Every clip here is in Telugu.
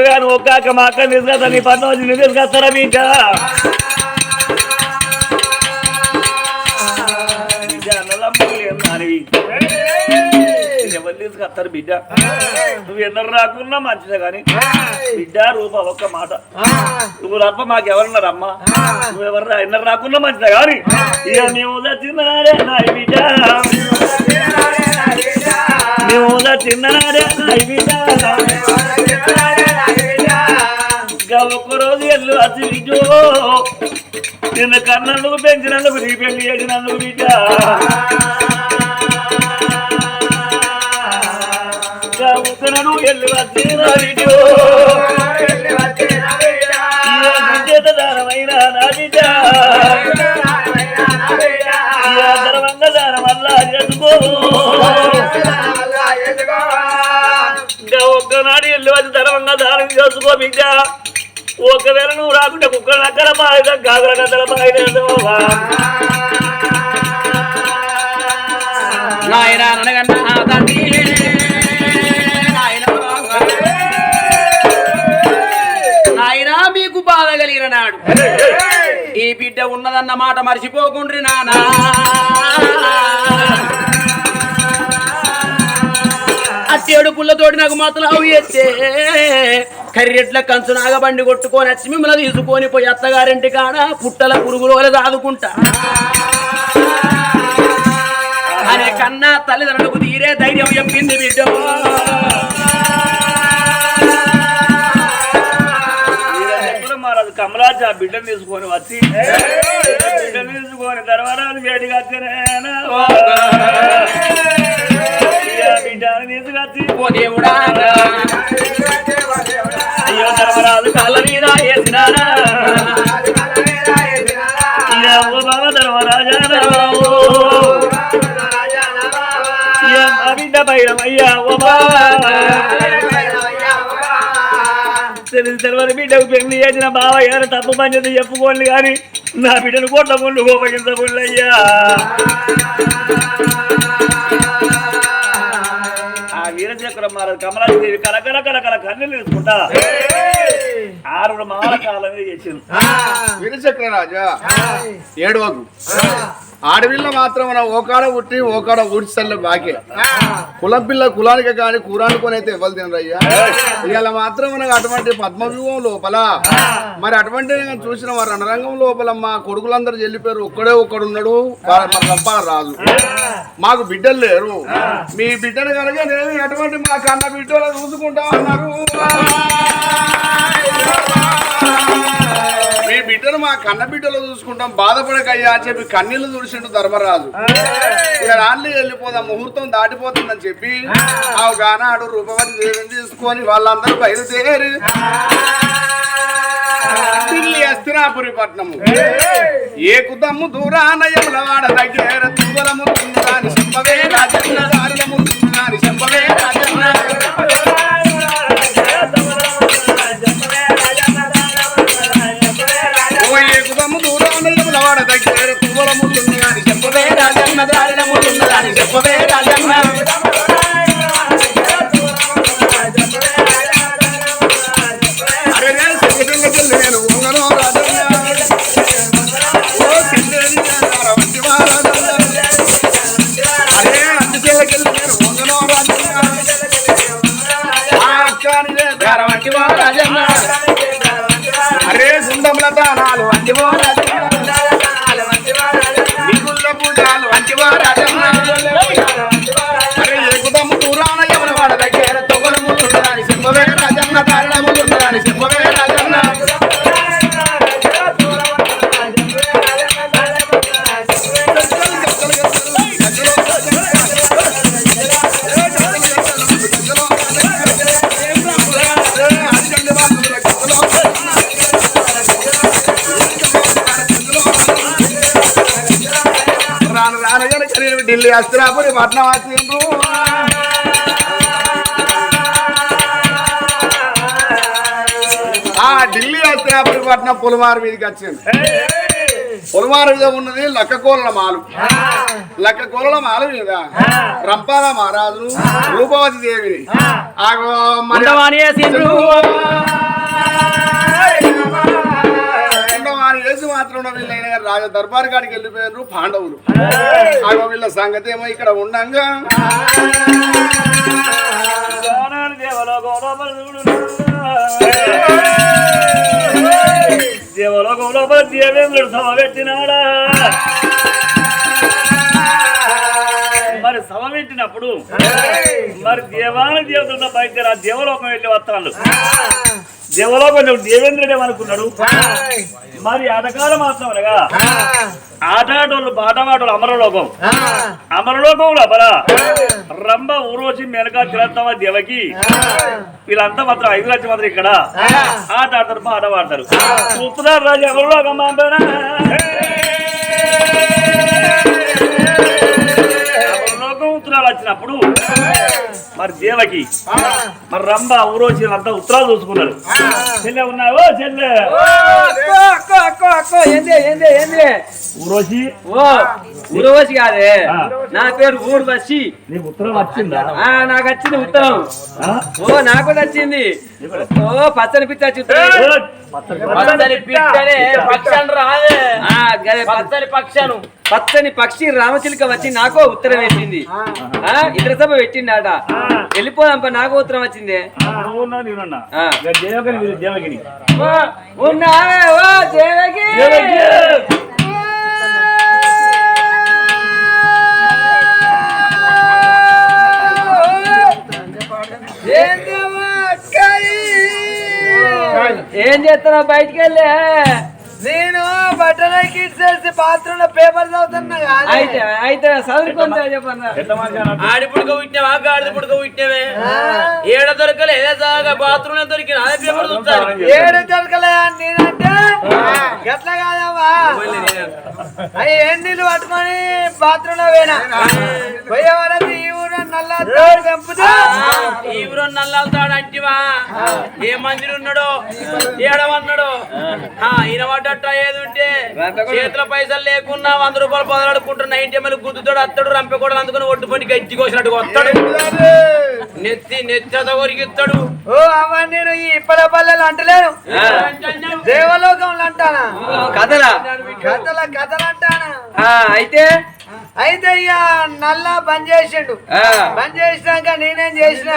ఒక్కగాను ఒక్కాక మా అక్క తీసుకొస్తా నీ పట్నం వచ్చి నువ్వు తీసుకొస్తారా నానివి. ఎవరు తీసుకొస్తారు బిడ్డ? నువ్వు ఎన్నరు రాకున్నా మంచిదే కానీ బిడ్డ రూప ఒక్క మాట. నువ్వు తప్ప మాకు ఎవరున్నారమ్మా నువ్వు ఎవరు ఎన్నరు రాకున్నా మంచిదే కానీ ఇక మేము చిన్ననాడే నాయి బిడ్డ. మేము బిడ్డ. ఒక్కరోజు ఎల్లు అతి బిడ్డో నిన్న కన్నందుకు పెంచినందుకు నీ పెళ్ళి చేసినందుకు బిడ్డ. ఇంకా ఒక్కనను ఎల్లు వచ్చి నా బిడ్డో. చేత దానమైన నా బిడ్డ. ధర్మంగా దానం వల్ల చేసుకో ఒక్కనాడు ఎల్లు వచ్చి ధర్మంగా దానం చేసుకో బిడ్డ. ఒకవేళ నువ్వు రాకుంటే కుక్కల నక్కల బాగా గాగుల గద్దల బాగా నాయన అనగన్న తండ్రి. మీకు బాధ కలిగిన నాడు. ఈ బిడ్డ ఉన్నదన్న మాట మర్చిపోకుండ్రి నానా. అట్టేడు పుల్లతోటి నాకు మాత్రం అవి ఎత్తే. కర్రెట్ల కంచు నాగబండి కొట్టుకొని వచ్చి మిమ్మల్ని తీసుకొని పోయి అత్తగారింటి కాడ పుట్టల పురుగులు దాదుకుంటా. అనే కన్నా తల్లిదండ్రులకు తీరే ధైర్యం చెప్పింది బిడ్డ. మహారాజు కమలాజీ ఆ బిడ్డను తీసుకొని వచ్చి బిడ్డను తీసుకొని తర్వాత వేడిగా వచ్చేనా బిడ్డను తీసుకొచ్చి దేవుడా. అయ్యో ధర్మరాజు కాళ్ళ మీద వేసినారా ధర్మరాజా బిడ్డ పైడమయ్యా ఓ తెలిసి తెలియని బిడ్డకు పెళ్ళి చేసిన బావ ఏదైనా తప్పు పని చేసి చెప్పుకోండి కానీ నా బిడ్డను కోట్ల ముందు కోపగించకుండా అయ్యా వీరచక్రం మార కమలాదేవి కలకల కలకల కన్నీళ్ళు తీసుకుంటా. ఆరుగురు మాల కాలం మీద చేసింది విరచక్ర రాజా ఏడవకు. ఆడపిల్ల మాత్రం మన ఓకాడ పుట్టి ఓకాడ ఊడ్చల్లే బాకే కులం పిల్ల కులానికి కానీ కూరానుకొని అయితే ఇవ్వాలి తినరయ్యా ఇవాళ మాత్రం మనకు అటువంటి పద్మవ్యూహం లోపల మరి అటువంటి చూసిన వారు రణరంగం లోపల మా కొడుకులందరూ వెళ్ళిపోయారు ఒక్కడే ఒక్కడు ఉన్నాడు రంపాల రాజు. మాకు బిడ్డలు లేరు. మీ బిడ్డను కనుక నేను అటువంటి మా కన్న బిడ్డలు చూసుకుంటా అన్నారు మీ బిడ్డను మా కన్న బిడ్డలు చూసుకుంటాం బాధపడకయ్యా అని చెప్పి కన్నీళ్ళు తుడిచిండు ధర్మరాజు. ఇక రాళ్ళు వెళ్ళిపోదాం ముహూర్తం దాటిపోతుందని చెప్పి ఆ! గానాడు రూపవతి దేవిని తీసుకొని వాళ్ళందరూ బయలుదేరి ఢిల్లీ అస్తినాపురి పట్నము ఏ కుదమ్ము దూరాన యములవాడ దగ్గర తువ్వలము తున్నదాని చెప్పవే రాజన్న దారులము తున్నదాని పట్నం వచ్చిండ్రు ఆ ఢిల్లీ అస్త్రాపురి పట్నం పులమారు మీదకి వచ్చింది. పులమారు మీద ఉన్నది లక్కకోల మాలు. లక్కకోళ్ళ మాలు మీద రంపాల మహారాజు రూపవతి దేవిని. మాత్రం వీళ్ళైన రాజ దర్బార్ కాడికి వెళ్ళిపోయారు పాండవులు. అగో వీళ్ళ సంగతి ఏమో ఇక్కడ ఉండంగా. దేవలోకంలో దేవేంద్రుడు సభ పెట్టినాడా మరి సభ పెట్టినప్పుడు మరి దేవాన దేవతల బయట ఆ దేవలోకం వెళ్ళి వస్తాను దేవలోకం దేవేంద్రుడు ఏమనుకున్నాడు మరి అటకాల మాత్రం అనగా ఆటాటోళ్ళు బాటమాటోళ్ళు అమరలోకం. అమరలోకం లోపల రంభ ఊరోసి మెనక తిరత్తవ దేవకి. వీళ్ళంతా మాత్రం ఐదు లక్షల మాత్రం ఇక్కడ. ఆట ఆడతారు పాట పాడతారు. చూస్తున్నారు రాజు అమరలోకం అమరలోకం ఉత్తరాలు వచ్చినప్పుడు మరి దేవకి మరి రంభ ఊరోసి అంతా ఉత్తరాలు చూసుకున్నారు చెల్లె ఉన్నావో? చెల్లె. ఊరవసి కాదే. నా పేరు ఊర్వశి నీకు ఉత్తరం వచ్చిందా? ఆ నాకు వచ్చింది ఉత్తరం? ఓ నాకు కూడా వచ్చింది. ఓ పచ్చని పిచ్చ వచ్చి పచ్చని పిట్టనే పక్షాన్ని రాదే పచ్చని పక్షను పచ్చని పక్షి రామచిలుక వచ్చి నాకో ఉత్తరం వేసింది. ఆ. ఇతర సభ పెట్టిండాట. వెళ్ళిపోదాంప నాకు ఉత్తరం వచ్చింది. ఉన్నావు, ఓ, దేవకి? ఏం చేస్తున్నావు బయటికి వెళ్ళి? నేను బట్టలకి ఇచ్చేసి బాత్రూమ్లో పేపర్ చదువుతున్నా అయితే అయితే చదువుకుంటా చెప్పన్నా? ఆడి పుడక ఉట్టినవా గాడిద పుడక ఉట్టినవే ఏడ దొరకలే? సాగా బాత్రూమ్లో దొరికిన అదే పేపర్ చూస్తారు. ఏడు దొరకలే నేనంటే ఎట్లా కాదమ్మా? అవి ఏం నీళ్ళు పట్టుకొని బాత్రూమ్లో పోయినా? పోయే వరకు ఈ ఊరు నల్ల తెంపుతా ఈ ఊరు నల్లాల్తాడు అంటివా. ఏ మందిరం ఉన్నాడో ఏడవన్నాడు? ఆ, ఈయన పడ్డట్ట చేతుల పైసలు లేకున్నా వంద రూపాయలు పొదలాడుకుంటున్నా. ఇంటి మళ్ళీ గుద్దుతాడు అత్తడు రంపెకూడదు అందుకని ఒడ్డు పని గట్టి కోసినట్టు వస్తాడు. నెత్తి నెత్తి అత కొరికిస్తాడు ఓ అమ్మ నేను ఈ ఇప్పల పల్లెలు అంటలేను. దేవలోకంలో అంటానా? కథలా? కథల కథలు అంటానా అయితే అయితే ఇక నల్ల బంద్ చేసిండు. బంద్ చేసినాక నేనేం చేసిన.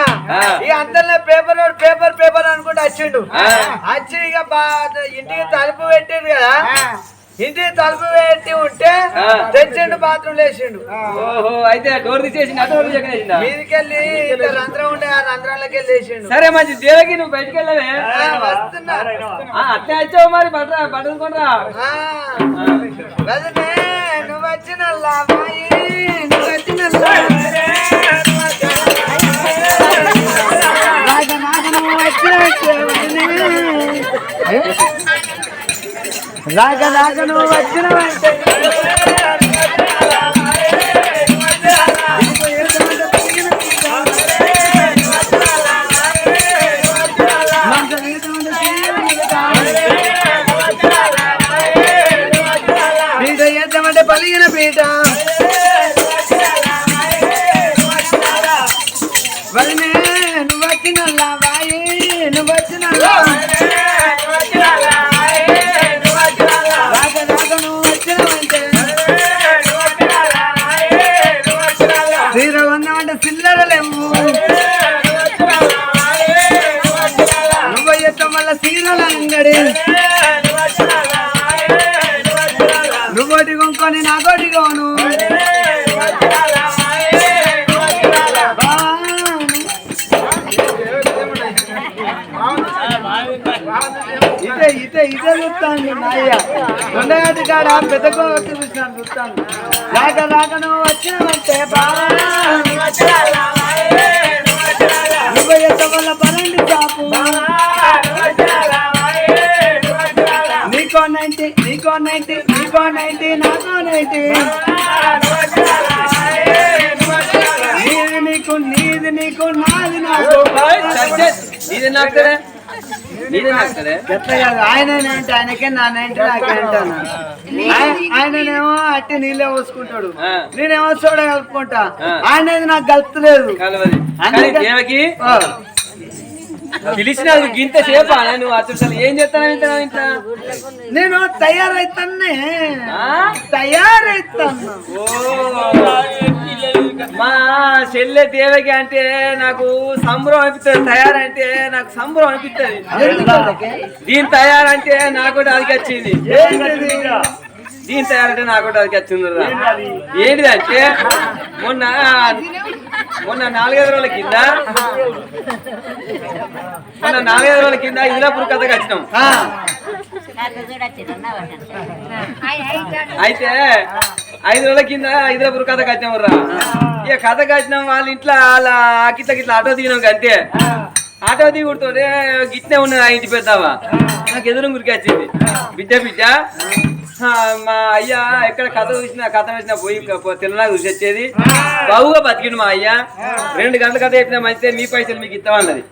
ఇక అంతలో పేపర్ పేపర్ పేపర్ అనుకుంటూ వచ్చిండు. వచ్చి ఇక బా- ఇంటికి తలుపు పెట్టిండు కదా. ఇంటికి తలుపు పెట్టి ఉంటే. తెచ్చిండు బాత్రూమ్ లేచిండు ఓహో అయితే డోర్ తీసేసిందా మీదికెళ్ళి రంధ్రం ఉండే ఆ రంధ్రాలకి వెళ్ళి లేచిండు సరే మంచి దేవకి నువ్వు బయటికి వెళ్ళవే? వస్తున్నా. అట్లే వచ్చావు మరి బట్ట బట్టలు కొనరా ఆ. వదినే, నువ్వు వచ్చిన లాభాయి, నువ్వు వచ్చిన లాభాయి. రాజా, నువ్వు వచ్చినవంటే పలిగిన కొండగట్టి కాడ పెద్ద కోటి చూస్తాను చూస్తాను. రాక రాక నువ్వు వచ్చినావంటే బావా నువ్వు ఎంత వల్ల చాపు నీకో నైన్టీ నీకో నైన్టీ నీకో. నైన్టీ నాకో నీది నీకు నీది నీకు నాది నాకు ఇది నాకుతారే ఇది నాకుతారే ఎట్లా కాదు ఆయన అంటే ఆయనకే నా నైన్టీ నాకే అంటాను? ఆయ- ఆయననేమో అట్టి నీళ్ళే పోసుకుంటాడు. నేనేమో సోడా కలుపుకుంటా. ఆయన నాకు కలుపుతలేదు. కలవది. కానీ అందుకే- పిలిచినావు గింత సేపా? నువ్వు అసలు ఏం చేస్తావు ఇంత ఇంత నేను తయారైతానే? తయారైతాను మా చెల్లె దేవకి అంటే నాకు సంబరం అనిపిస్తుంది తయారంటే నాకు సంబరం అనిపిస్తుంది దీని తయారంటే నాకు కూడా అది వచ్చింది దీని తయారంటే నాకు కూడా అది వచ్చింది. ఏంటిదంటే మొన్న మొన్న నాలుగైదు రోజుల కింద మొన్న నాలుగైదు రోజుల కింద ఇదిలాపూర్ కథకు వచ్చినాం. అయితే ఐదు రోజుల కింద హైదరాబాద్ కథ కట్టినాం రా ఇక కథ కట్టినాం వాళ్ళ ఇంట్లో అలా గిట్ల గిట్ల ఆటో దిగినాం అంతే ఆటో దిగుడుతోనే గిట్నే ఉన్నది ఇంటి పెద్దావా నాకు ఎదురు గురికి వచ్చింది బిడ్డ బిడ్డ. మా అయ్యా ఎక్కడ కథ చూసినా కథ వేసినా పోయి తెల్లనా చూసి వచ్చేది. బావుగా బతికిండు మా అయ్యా. రెండు గంటల కథ చెప్పినా మంచిదే మీ పైసలు మీకు ఇస్తామన్నది.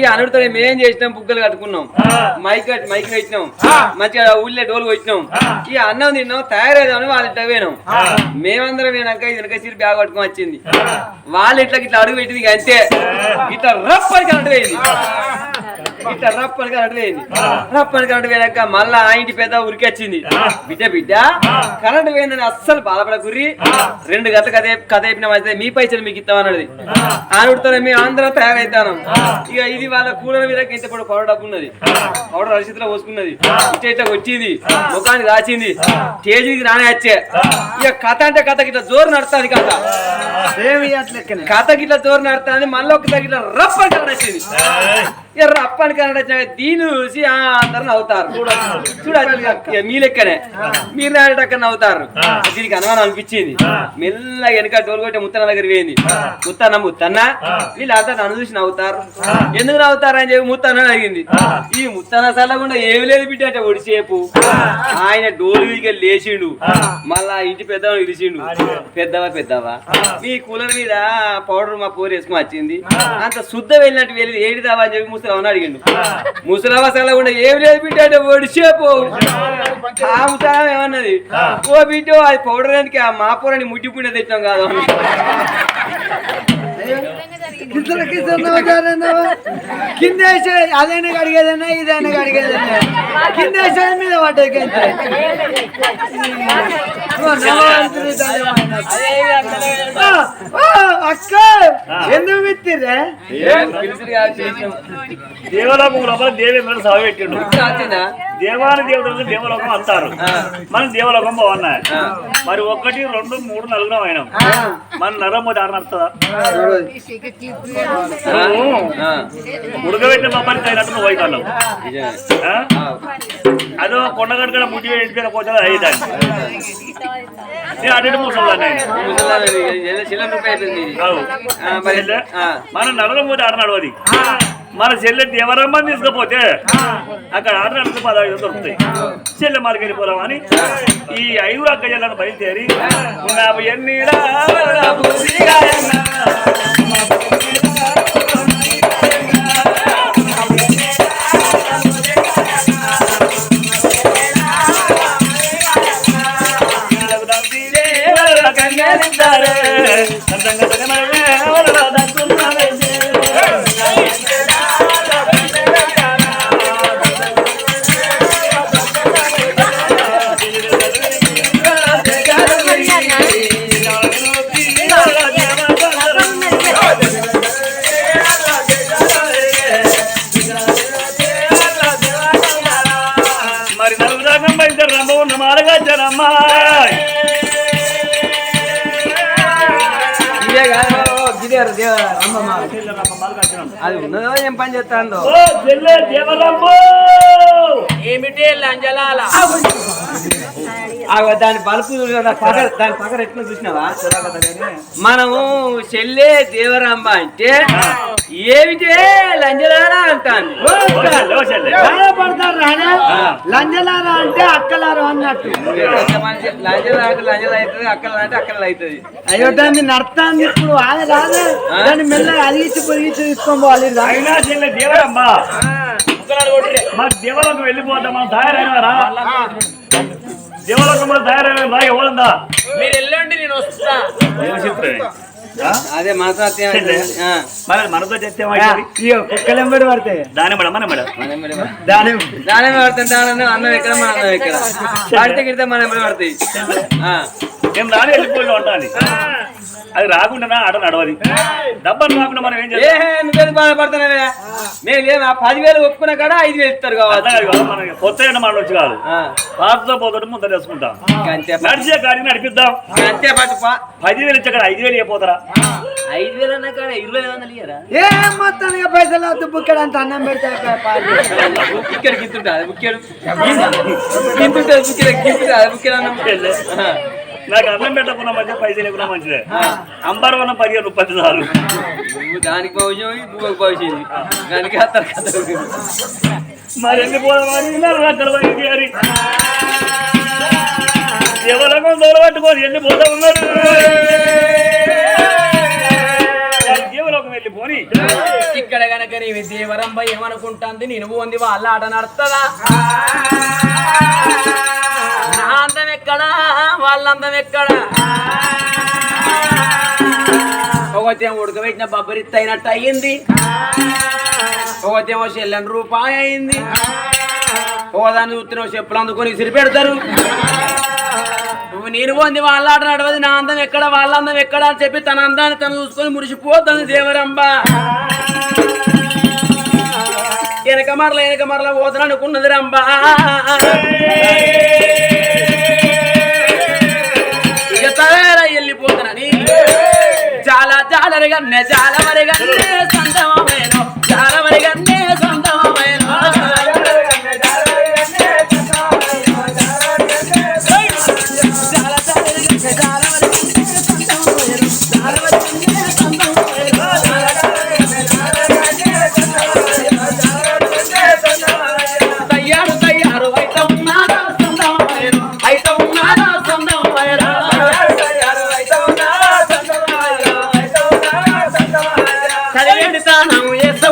ఈ అనుడితో మేమేం చేసినాం బుగ్గలు కట్టుకున్నాం. మైక్ మైక్ పెట్టినాం. మంచిగా ఊళ్ళో డోలు వచ్చినాం ఈ అన్నం తిన్నాం తయారైదామని వాళ్ళ ఇంట్లో పోయినాం. మేమందరం పోయినాక ఇది వెనక సిరి బ్యాగ్ పట్టుకొని వచ్చింది. వాళ్ళ ఇట్లా ఇట్లా అడుగు పెట్టింది అంతే. ఇట్లా రప్పని కరెంట్ పోయింది. ఇట్లా రప్పని కరెంట్ పోయింది. రప్పని కరెంట్ పోయినాక మళ్ళా ఆ ఇంటి పెద్ద ఉరికి వచ్చింది. బిడ్డ బిడ్డ కరెంట్ పోయిందని అస్సలు బాధపడకుర్రి. రెండు గంటల కథ కథ అయితే మీ పైసలు మీకు ఇస్తామన్నది ఆవిడతో మేము అందరం తయారైతాను. ఇక ఇది వాళ్ళ కూలర్ మీద ఇంత పొడి పౌడర్ డబ్బు ఉన్నది. పౌడర్ అరిచితిలో పోసుకున్నది. ఇట్లా ఇట్లా వచ్చింది ముఖానికి రాసింది స్టేజ్కి రానే వచ్చే. ఇక కథ అంటే కథకి ఇట్లా జోరు నడుస్తుంది కథ. కథకి ఇట్లా జోరు నడుతుంది మళ్ళీ ఒక తగిన రప్ప కథ వచ్చింది ఇక రప్పని కన్నడ దీన్ని చూసి ఆ అందరు నవ్వుతారు. చూడాలి మీ లెక్కనే. మీరు నాడేటక్కడ నవ్వుతారు. దీనికి అనుమానం అనిపించింది. మెల్లగా వెనక డోలు కొట్టి ముత్తన్న దగ్గర పోయింది. ముత్తన్న ముత్తన్న వీళ్ళంతా నన్ను చూసి నవ్వుతారు. ఎందుకు నవ్వుతారు అని చెప్పి ముత్తన్న అడిగింది. ఈ ముత్తన్న సల్లకుండా ఏమి లేదు బిడ్డ అంటే ఒడిసేపు. ఆయన డోలు వీకి లేచిండు. మళ్ళా ఇంటి పెద్దవా ఇరిచిండు పెద్దవా పెద్దవా? మీ కూలర్ మీద పౌడర్ మా పోరు వేసుకుని వచ్చింది. అంత శుద్ధ వెళ్ళినట్టు వెళ్ళి ఏడిదావా అని చెప్పి ముసలవని అడిగిండు. ముసలవ సల్లకుండా ఏమి లేదు బిడ్డ అంటే ఒడిసేపు ఆ. ముసలవ ఏమన్నది ఓ బిడ్డ అది పౌడర్ ఎందుకు? ఆ మా పోరని ముట్టిపుండే తెచ్చాం కాదు అని. కింద కింద వేసే అదైనా కడిగేదన్నా ఇదైనా కడిగేదన్నా కింద వేసే మీద ఆ, అక్క ఎందుకు చేసినాం. దేవలోకం లోపల దేవేంద్రుడు సభ పెట్టిండు? దేవాని దేవతలు దేవలోకం అంటారు. మనం దేవలోకం బాగున్నాయి. మరి ఒకటి రెండు మూడు నలుగురం అయినాం మన నరమ్మ దారి నడుతుందా ఉడకబెట్టిన బొమ్మని అవుతాను నిజమే. అదో కొండగడగడ ముట్టి ఎండిపోయిన పోతే అయ్యేదాన్ని నేను అటు ముసలాన్ని. మన నడడం పోతే ఆడ నడవది. మన చెల్లె దేవరమ్మని తీసుకపోతే అక్కడ ఆట నడితే పదహైదు దొరుకుతాయి. చెల్లె మార్కి వెళ్ళిపోదాం అని ఈ ఐదుగురు అక్క చెల్లెని బయలుదేరి నాకు ఎన్ని మరి అది ఉన్నదో ఏం పని చేస్తాందో ఓ చెల్లె దేవరమ్మ! ఏమిటి లంజలాల ఆ దాని బలుపు దాని పగర ఎట్లా చూసినావా? మనము చెల్లె దేవరాంబ అంటే ఏమిటే? లంజలారా అంటాను. పడతారు రానే లంజలారా అంటే అక్కలారా అన్నట్టు. లంజలాకు లంజలా అవుతుంది అక్కల అంటే అక్కల అవుతుంది. అయ్యో దాన్ని నడతాంది ఇప్పుడు. ఆమె రాదు దాన్ని మెల్లగా అలిగించి పొరిగించి తీసుకొని పోవాలి. రా. మరి దేవలోకం వెళ్ళిపోతాం మనం తయారైనరా దేవలోకం మనం తయారైన రా ఎవరుందా? మీరు వెళ్ళండి నేను వస్తా. అదే మనతో ఆ. మరి? మనతో ఏమంటారు? కుక్కలు ఎంబడి పడతాయి దాని మేడం? మన మేడం దాని దాని దాని అన్నం ఎక్కడ మన అన్నం ఎక్కడ? పడితే గిడితే మన ఎంబడి పడతాయి. ఆ. నేను రాని వెళ్ళిపోయి ఉండాలి అది రాకుండా ఆట నడవది. డబ్బలు రాకుండా మనం ఏం ఏ చేస్తాం నువ్వేది బాధపడుతున్నావే మేము లేము పదివేలు ఒప్పుకున్నా కాడ ఐదు వేలు ఇస్తారు కాదు కదా, మనకి కొత్త మనం వచ్చి కాదు. ఆ. పాతతో పోతుంటే ముందర ప- నడిచే కాడికి నడిపిద్దాం. అంతే. పదివేలు ఇచ్చే ఐదు వేలు అయిపోతారా ఐదు వేలు అన్నా కాడ ఇరవై వందలు ఇయ్యరా? ఏ పైసలు వద్దు బుక్కడ అంత అన్నం పెడితే బుక్కెడు గింతుంటా అది బుక్కెడు. గింతుంటే బుక్కెడు గింతుంటా అది బుక్కెడు అన్నం ఆ. నాకు అన్నం పెట్టకుండా మంచిగా పైసలు లేకున్నా మంచిదే. అంబర్ వల్ల పదిహేను రూపాయలు చాలు. నువ్వు దానికి భవిష్యం నువ్వు భవిష్యం దానికి కథ మరి వెళ్ళిపోదామని అక్కడ గారి ఎవరో దూరం పట్టుకొని వెళ్ళిపోతా ఉన్నారు? ఇక్కడ గనక నీవి దేవరంబ ఏమనుకుంటాంది నేను పోంది వాళ్ళ ఆట నడుతుందా నా అందం ఎక్కడా? వాళ్ళందం ఎక్కడా? ఒకతేమో ఉడకబెట్టిన బబ్బరిత్ అయినట్టు అయ్యింది. ఒకతేమో చెల్లెని రూపాయి అయింది ఓదాన్ని చూస్తున్న చెప్పులు అందుకొని ఇసిరి పెడతారు. నువ్వు వాళ్ళ ఆట నడవది నా అందం ఎక్కడ వాళ్ళ అందం ఎక్కడ అని చెప్పి తన అందాన్ని తను చూసుకొని మురిసిపోతుంది దేవరంబ వెనక మరల వెనక మరల పోతాను అనుకున్నది రంబ ఇక తయార వెళ్ళిపోతానని. చాలా జాలరిగన్నే చాలా సంతమమైన చాలా చదివేంటి తానం చేస్తూ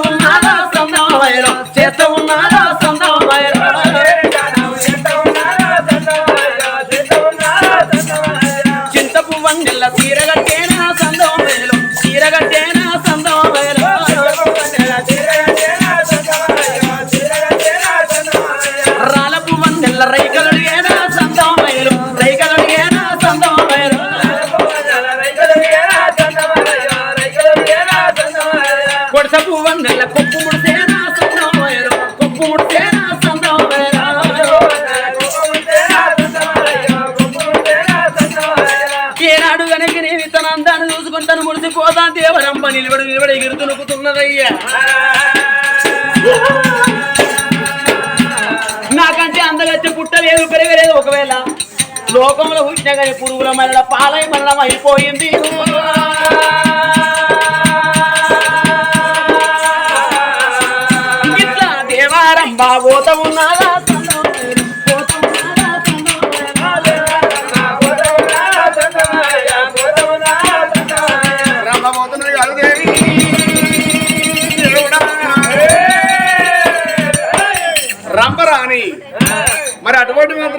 నిలబడి నిలబడి ఎగురుతూ నొక్కుతున్నదయ్యా. నాకంటే అందగచ్చే పుట్టలేదు పెరగలేదు ఒకవేళ. లోకంలో పుట్టినా కానీ పురుగుల మరల పాలై మరణం అయిపోయింది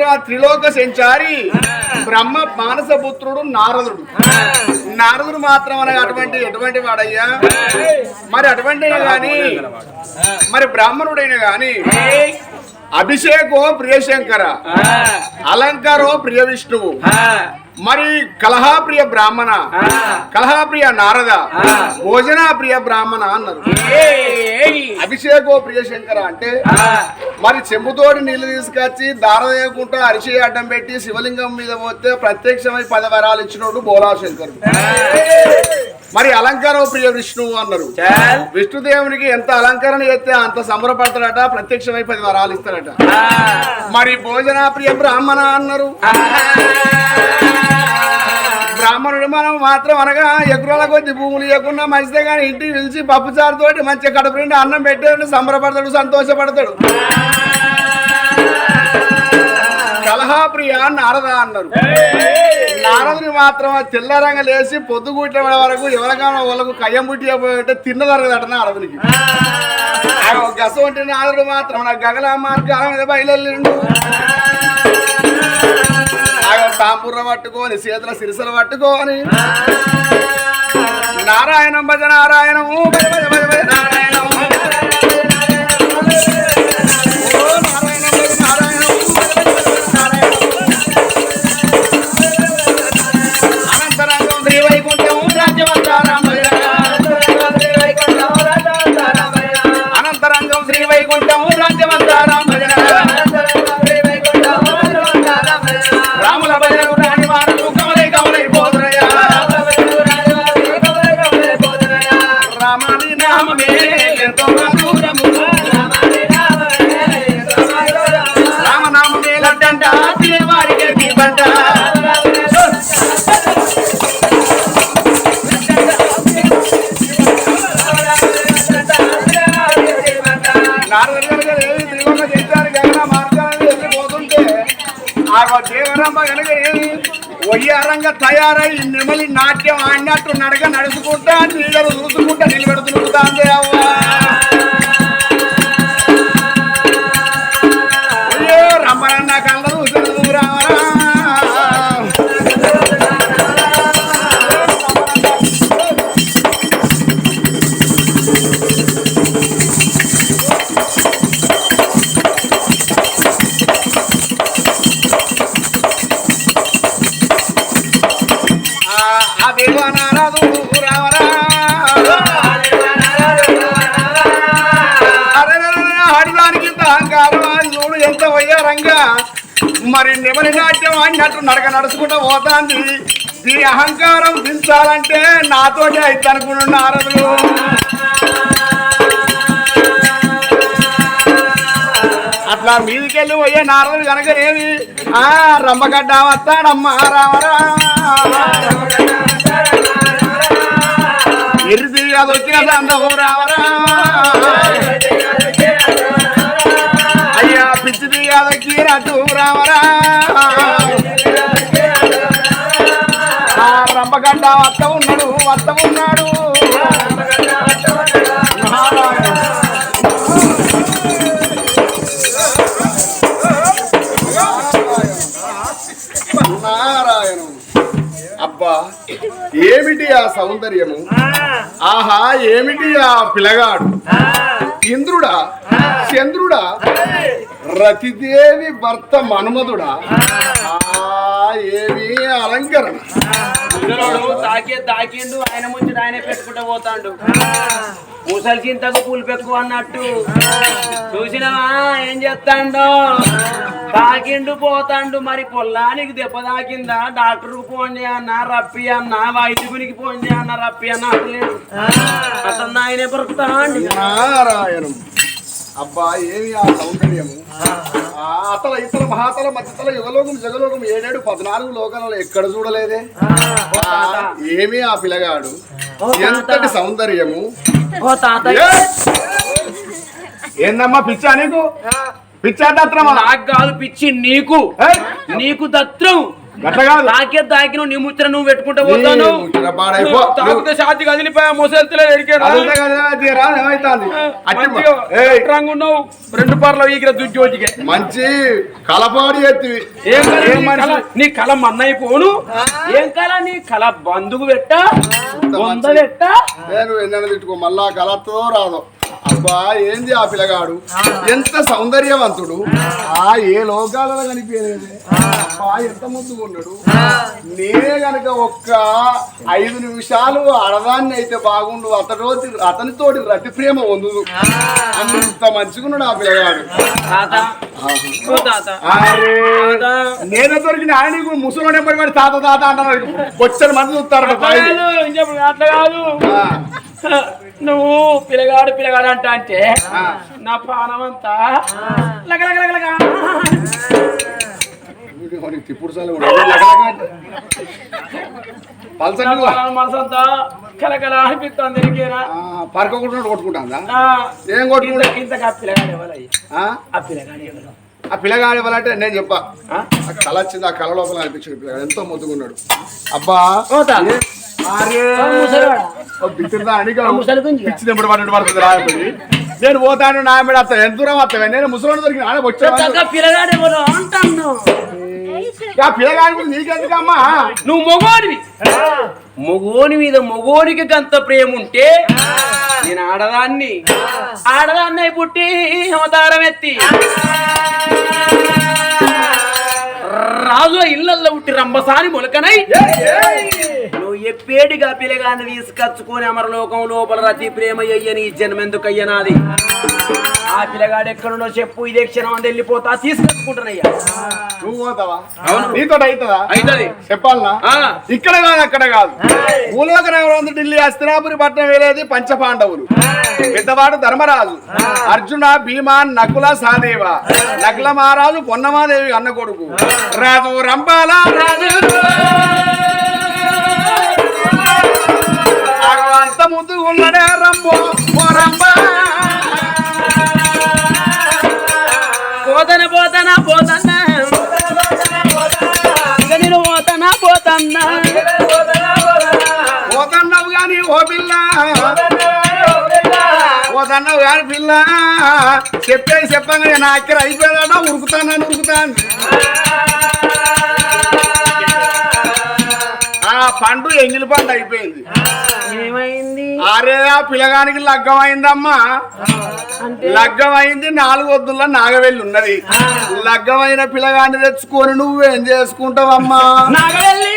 ఆ త్రిలోక సంచారి. బ్రహ్మ మానసపుత్రుడు నారదుడు. నారదుడు మాత్రం అనగా అటువంటి ఎటువంటి వాడయ్యా? మరి అటువంటి గాని మరి బ్రాహ్మణుడైన గాని అభిషేకో ప్రియశంకర అలంకారో ప్రియ విష్ణువు మరి కలహాప్రియ బ్రాహ్మణ కలహాప్రియ నారద భోజనాప్రియ బ్రాహ్మణ అన్నారు. అభిషేకో ప్రియ శంకర అంటే మరి చెంబుతోటి నీళ్ళు తీసుకొచ్చి దార వేయకుండా అరిచి అడ్డం పెట్టి శివలింగం మీద పోతే ప్రత్యక్షమై పది వరాలు ఇచ్చినోడు బోలా శంకరుడు మరి అలంకారం ప్రియ విష్ణువు అన్నారు. విష్ణుదేవునికి ఎంత అలంకరణ చేస్తే అంత సంబరపడతాడట ప్రత్యక్షమై పది వరాలు ఇస్తాడట. మరి భోజన ప్రియ బ్రాహ్మణ అన్నారు. బ్రాహ్మణుడు మనం మాత్రం అనగా ఎగురాల కొద్ది భూములు ఇవ్వకుండా మంచిదే కానీ ఇంటికి పిలిచి పప్పు తోటి మంచిగా కడుపు నిండి అన్నం పెట్టాడు సంబరపడతాడు సంతోషపడతాడు. కలహాప్రియ నారద అన్నారు. నారదుని మాత్రం తెల్లరంగ లేచి పొద్దుగూట్ల వరకు ఎవరికైనా వాళ్ళకు కయ్యం పుట్టి అంటే తిన్నదరగదట నారదునికి. గస ఉంటే నారదుడు మాత్రం నా గగల మార్గాల మీద బయలుదేరిండు. తాంబూర్ర పట్టుకొని చేతుల సిరిసలు పట్టుకొని. నారాయణం భజ నారాయణము భజ భజ భజ భజ నారాయణం. దేవరమ్మ తయారై నెమలి నాట్యం ఆడినట్టు నడక నడుచుకుంటా నీళ్ళను చూసుకుంటా నిలబెడుతుంటాంది అవ్వ అహంకారంగా మరి నెమలి నాట్యం అన్నట్టు నడక నడుచుకుంటూ పోతాంది. దీని అహంకారం దించాలంటే నాతోనే అయితే అనుకున్నాడు నారదులు అట్లా మీదికెళ్ళి పోయే నారదులు కనుక ఏది ఆ రమ్మగడ్డ వస్తాడమ్మా రామరా ఎరిది అది వచ్చిన సందము రావరా నారాయణం. అబ్బా ఏమిటి ఆ సౌందర్యము? ఆహా ఏమిటి ఆ పిల్లగాడు ఇంద్రుడా? చంద్రుడా? రతిదేవి భర్త మన్మధుడా? ఏమి అలంకరణ. తాకే తాకిండు ఆయన ముంచి ఆయనే పెట్టుకుంటూ పోతాండు. ముసలి చింతకు పూలు పెక్కు అన్నట్టు. చూసినావా? ఏం చేస్తాండో? తాకిండు పోతాండు. మరి పొల్లానికి దెబ్బ తాకిందా? డాక్టర్ పోండి అన్న రప్పి అన్న వైద్యునికి పోండి అన్న రప్పి అన్న అనలేదు. అతను ఆయనే బ్రతుకుతాండి నారాయణం అబ్బా ఏమి ఆ సౌందర్యము అతల ఇతల మహాతల మధ్యతల యుగలోకం జగలోకం ఏడేడు పద్నాలుగు లోకాలలో ఎక్కడ చూడలేదే? ఏమి ఆ పిల్లగాడు ఎంతటి సౌందర్యము! ఏందమ్మా పిచ్చా నీకు? పిచ్చా దత్రమా? నాకు కాదు పిచ్చి నీకు! నీకు దత్రం. కాదు. తాకే తాకిన నీ ముచ్చట నువ్వు పెట్టుకుంటూ పోతాను. తాకితే షాతి కదిలిపోయా ఉన్నావు రెండు పార్లు దుడ్జోటికే మంచి కలపాడి ఎత్తివి. ఏం కల నీ? కల? నీ కళ మన్నైపోను ఏం కల? నీ కళ బంధువు పెట్ట బొంద పెట్ట. నేను ఎన్నెన్న తిట్టుకో. మళ్ళా కలతో రాదు. అబ్బా ఏంది ఆ పిల్లగాడు? ఎంత సౌందర్యవంతుడు. ఆ. ఏ లోకాలలో కనిపించలేదు. అబ్బా ఎంత ముందుకున్నాడు నేనే గనక ఒక్క ఐదు నిమిషాలు ఆడదాన్ని అయితే బాగుండు అతడోటి అతనితోటి రతి ప్రేమ వందుదు అంత మంచిగున్నాడు ఆ పిల్లగాడు. నేనే దొరికిన ఆయన ఎంబడి పడి తాత తాత అంటారు బొచ్చని మంది చూస్తారట నువ్వు పిల్లగాడు పిల్లగాడు అంట అంటే. నా ప్రాణం అంతా లగలగలగలగా. తిప్పుడు. మనసంతా కలకల అనిపిస్తుంది కొట్టుకుంటాందా? ఆ, ఏం ఇంత కొట్టుకుంటా ఇంతకు ఆ పిల్లగాడు ఎవరయ్య? ఆ? ఆ పిల్లగాడు ఎవరు? ఆ పిల్లగాడు ఇవ్వాలంటే నేను చెప్పా. ఆ? కళ వచ్చింది ఆ కళ లోపల అనిపించింది పిల్లగాడు. ఎంతో ముద్దుకున్నాడు అబ్బా పడుతుంది నేను పోతాను నా మీద అత్త ఎంత దూరం వస్తావే నేను ముసలి దొరికిన ఆడ వచ్చా చక్కగా పిల్లగాడు నీకెందుకమ్మా? నువ్వు మొగోడివి. మొగోని మీద మొగోనికి గంత ప్రేమ ఉంటే నేను ఆడదాన్ని ఆడదాన్ని పుట్టి అవతారం ఎత్తి. రాజుల ఇళ్ళల్లో పుట్టి రంబసాని మొలకనై. నువ్వు ఎప్పేడిగా పిల్లగాన్ని తీసుకొచ్చుకొని అమరలోకం లోపల రతి ప్రేమ అయ్యని ఈ జన్మెందుకు అయ్యనాది ఆ పిల్లగాడు ఎక్కడుండో చెప్పు ఇదే క్షణం అంత వెళ్ళిపోతా తీసుకొచ్చుకుంటున్నాయ్యా. నువ్వు పోతావా? నీతో అవుతుందా? చెప్పాలనా? ఆ. ఇక్కడ కాదు అక్కడ కాదు. భూలోక నగరం ఢిల్లీ హస్తినాపురి పట్టణం వెళ్ళేది పంచ పాండవులు పెద్దవాడు ధర్మరాజు. అర్జున భీమా నకుల సాదేవ. నకుల మహారాజు పొన్నమాదేవి అన్న కొడుకు. రాజు రంబాల రాజు. అంత ముందు ఉన్నడే రంబో ఓ రంబా పోతన పోతన పోతన్నా పోతన్నావు గాని పిల్ల. చెప్పేది చెప్పంగా నా అక్కడ అయిపోయాడా ఉరుకుతానని ఉరుకుతాను ఆ పండు ఎంగిలి పండు అయిపోయింది. ఏమైంది? అరే ఆ పిల్లగానికి లగ్గం అయిందమ్మా. లగ్గం అయింది నాలుగు వద్దుల్లో నాగవెల్లి ఉన్నది. లగ్గమైన పిల్లగాన్ని తెచ్చుకొని నువ్వేం చేసుకుంటావమ్మా? నాగవెల్లి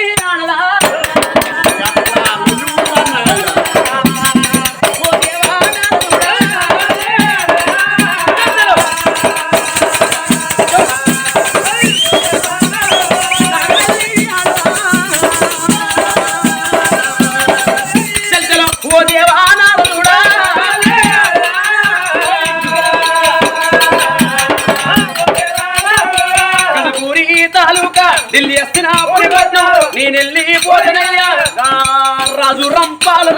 రాజు రంపాలు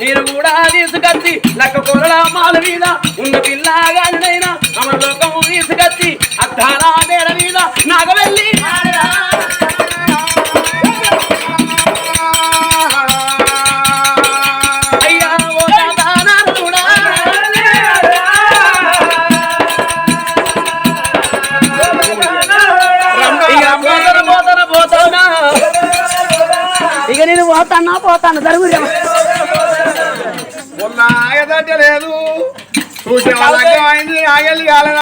నేను కూడా తీసుకొచ్చి లక్క కూరల మాల మీద ఉన్న పిల్లగాడినైనా అమరలోకం తీసుకొచ్చి అద్దాల మేడ మీద నాగవెల్లి పోతానా పోతాను జరుగురే. లేదు ఆగలి